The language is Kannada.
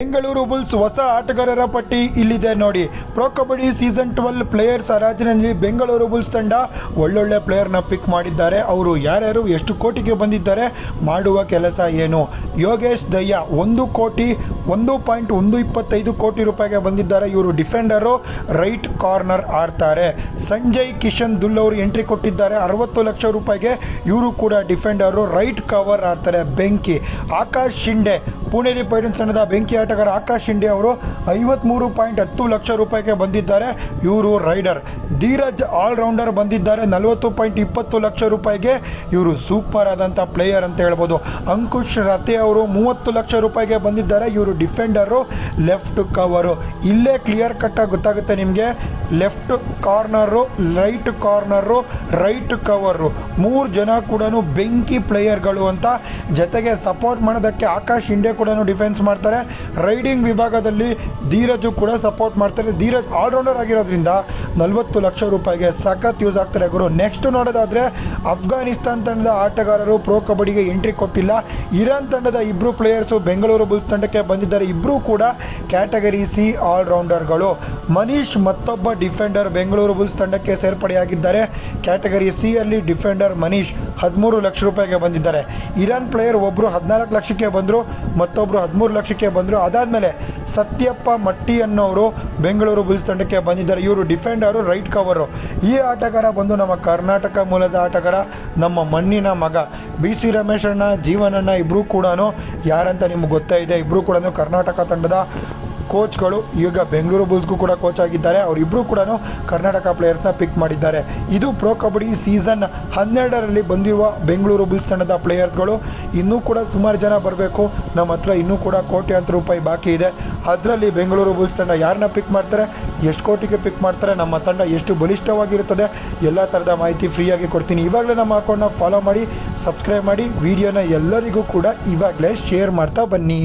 ಬೆಂಗಳೂರು ಬುಲ್ಸ್ ಹೊಸ ಆಟಗಾರರ ಪಟ್ಟಿ ಇಲ್ಲಿದೆ ನೋಡಿ. Pro kabaddi season twelve players ಹರಾಜಿನಲ್ಲಿ Bengaluru Bulls ತಂಡ ಒಳ್ಳೊಳ್ಳೆ ಪ್ಲೇಯರ್ನ ಪಿಕ್ ಮಾಡಿದ್ದಾರೆ. ಅವರು ಯಾರ್ಯಾರು ಎಷ್ಟು ಕೋಟಿಗೆ ಬಂದಿದ್ದಾರೆ ಮಾಡುವ ಕೆಲಸ ಏನು? ಯೋಗೇಶ್ ದಯ್ಯ ಒಂದು ಕೋಟಿ, ಒಂದು ಪಾಯಿಂಟ್ ಒಂದು ಇಪ್ಪತ್ತೈದು ಕೋಟಿ ರೂಪಾಯಿಗೆ ಬಂದಿದ್ದಾರೆ. ಇವರು ಡಿಫೆಂಡರು ರೈಟ್ ಕಾರ್ನರ್ ಆಡ್ತಾರೆ. ಸಂಜಯ್ ಕಿಶನ್ ದುಲ್ ಅವರು ಎಂಟ್ರಿ ಕೊಟ್ಟಿದ್ದಾರೆ. ಅರವತ್ತು ಲಕ್ಷ ರೂಪಾಯಿಗೆ ಇವರು ಕೂಡ ಡಿಫೆಂಡರು ರೈಟ್ ಕವರ್ ಆಡ್ತಾರೆ. ಬೆಂಕಿ, ಆಕಾಶ್ ಶಿಂಡೆ ಪುಣೇರಿ ಪೈಡನ್ಸ್ ತಂಡದ ಬೆಂಕಿ ಆಟಗಾರ ಆಕಾಶ್ ಶಿಂಡೆ ಅವರು ಐವತ್ಮೂರು ಪಾಯಿಂಟ್ ಹತ್ತು ಲಕ್ಷ ರೂಪಾಯಿಗೆ ಬಂದಿದ್ದಾರೆ. ಇವರು ರೈಡರ್. ಧೀರಜ್ ಆಲ್ರೌಂಡರ್ ಬಂದಿದ್ದಾರೆ. ನಲವತ್ತು ಪಾಯಿಂಟ್ ಇಪ್ಪತ್ತು ಲಕ್ಷ ರೂಪಾಯಿಗೆ. ಇವರು ಸೂಪರ್ ಆದಂಥ ಪ್ಲೇಯರ್ ಅಂತ ಹೇಳ್ಬೋದು. ಅಂಕುಶ್ ರತೆ ಅವರು ಮೂವತ್ತು ಲಕ್ಷ ರೂಪಾಯಿಗೆ ಬಂದಿದ್ದಾರೆ. ಇವರು ಡಿಫೆಂಡರು, ಲೆಫ್ಟ್ ಕವರು. ಇಲ್ಲೇ ಕ್ಲಿಯರ್ ಕಟ್ಟಾಗಿ ಗೊತ್ತಾಗುತ್ತೆ ನಿಮಗೆ. Left corner, right corner, right cover. ಮೂರು ಜನ ಕೂಡ ಬೆಂಕಿ ಪ್ಲೇಯರ್ಗಳು ಅಂತ ಜೊತೆಗೆ ಸಪೋರ್ಟ್ ಮಾಡೋದಕ್ಕೆ ಆಕಾಶ್ ಇಂಡಿಯಾ ಕೂಡ ಡಿಫೆನ್ಸ್ ಮಾಡ್ತಾರೆ. ರೈಡಿಂಗ್ ವಿಭಾಗದಲ್ಲಿ ಧೀರಜು ಕೂಡ ಸಪೋರ್ಟ್ ಮಾಡ್ತಾರೆ. ಧೀರಜ್ ಆಲ್ರೌಂಡರ್ ಆಗಿರೋದ್ರಿಂದ ನಲವತ್ತು ಲಕ್ಷ ರೂಪಾಯಿಗೆ ಸಖತ್ ಯೂಸ್ ಆಗ್ತಾರೆ ಗುರು. ನೆಕ್ಸ್ಟ್ ನೋಡೋದಾದರೆ ಅಫ್ಘಾನಿಸ್ತಾನ್ ತಂಡದ ಆಟಗಾರರು ಪ್ರೋ ಕಬಡ್ಡಿಗೆ ಎಂಟ್ರಿ ಕೊಟ್ಟಿಲ್ಲ. ಇರಾನ್ ತಂಡದ ಇಬ್ಬರು ಪ್ಲೇಯರ್ಸು ಬೆಂಗಳೂರು ಬುಲ್ಸ್ ತಂಡಕ್ಕೆ ಬಂದಿದ್ದಾರೆ. ಇಬ್ಬರೂ ಕೂಡ ಕ್ಯಾಟಗರಿ ಸಿ ಆಲ್ರೌಂಡರ್ಗಳು. ಮನೀಶ್ ಮತ್ತೊಬ್ಬ ಡಿಫೆಂಡರ್ ಬೆಂಗಳೂರು ಬುಲ್ಸ್ ತಂಡಕ್ಕೆ ಸೇರ್ಪಡೆಯಾಗಿದ್ದಾರೆ. ಕ್ಯಾಟಗರಿ ಸಿ ಅಲ್ಲಿ ಡಿಫೆಂಡರ್ ಮನೀಶ್ ಹದಿಮೂರು ಲಕ್ಷ ರೂಪಾಯಿಗೆ ಬಂದಿದ್ದಾರೆ. ಇರಾನ್ ಪ್ಲೇಯರ್ ಒಬ್ಬರು ಹದಿನಾಲ್ಕು ಲಕ್ಷಕ್ಕೆ ಬಂದರು ಮತ್ತೊಬ್ಬರು ಹದಿಮೂರು ಲಕ್ಷಕ್ಕೆ ಬಂದರು. ಅದಾದಮೇಲೆ ಸತ್ಯಪ್ಪ ಮಟ್ಟಿ ಅನ್ನೋರು ಬೆಂಗಳೂರು ಬುಲ್ಸ್ ತಂಡಕ್ಕೆ ಬಂದಿದ್ದಾರೆ. ಇವರು ಡಿಫೆಂಡರು, ರೈಟ್ ಕವರು. ಈ ಆಟಗಾರ ಬಂದು ನಮ್ಮ ಕರ್ನಾಟಕ ಮೂಲದ ಆಟಗಾರ, ನಮ್ಮ ಮಣ್ಣಿನ ಮಗ. ಬಿ ಸಿ ರಮೇಶ್ ಅಣ್ಣ ಜೀವನಣ್ಣ ಇಬ್ಬರು ಕೂಡ ಯಾರಂತ ನಿಮ್ಗೆ ಗೊತ್ತೇ ಇದೆ ಇಬ್ಬರು ಕೂಡ ಕರ್ನಾಟಕ ತಂಡದ ಕೋಚ್ಗಳು ಈಗ ಬೆಂಗಳೂರು ಬುಲ್ಸ್ಗೂ ಕೂಡ ಕೋಚ್ ಆಗಿದ್ದಾರೆ. ಅವರಿಬ್ಬರು ಕೂಡ ಕರ್ನಾಟಕ ಪ್ಲೇಯರ್ಸ್ನ ಪಿಕ್ ಮಾಡಿದ್ದಾರೆ. ಇದು ಪ್ರೋ ಕಬಡ್ಡಿ ಸೀಸನ್ ಹನ್ನೆರಡರಲ್ಲಿ ಬಂದಿರುವ ಬೆಂಗಳೂರು ಬುಲ್ಸ್ ತಂಡದ ಪ್ಲೇಯರ್ಸ್ಗಳು ಇನ್ನೂ ಕೂಡ ಸುಮಾರು ಜನ ಬರಬೇಕು. ನಮ್ಮ ಹತ್ರ ಇನ್ನೂ ಕೂಡ ಕೋಟ್ಯಾಂತರ ರೂಪಾಯಿ ಬಾಕಿ ಇದೆ. ಅದರಲ್ಲಿ ಬೆಂಗಳೂರು ಬುಲ್ಸ್ ತಂಡ ಯಾರನ್ನ ಪಿಕ್ ಮಾಡ್ತಾರೆ? ಎಷ್ಟು ಕೋಟಿಗೆ ಪಿಕ್ ಮಾಡ್ತಾರೆ? ನಮ್ಮ ತಂಡ ಎಷ್ಟು ಬಲಿಷ್ಠವಾಗಿರುತ್ತದೆ? ಎಲ್ಲ ಥರದ ಮಾಹಿತಿ ಫ್ರೀಯಾಗಿ ಕೊಡ್ತೀನಿ. ಇವಾಗಲೇ ನಮ್ಮ ಅಕೌಂಟ್ನ ಫಾಲೋ ಮಾಡಿ ಸಬ್ಸ್ಕ್ರೈಬ್ ಮಾಡಿ. ವಿಡಿಯೋನ ಎಲ್ಲರಿಗೂ ಕೂಡ ಇವಾಗಲೇ ಶೇರ್ ಮಾಡ್ತಾ ಬನ್ನಿ.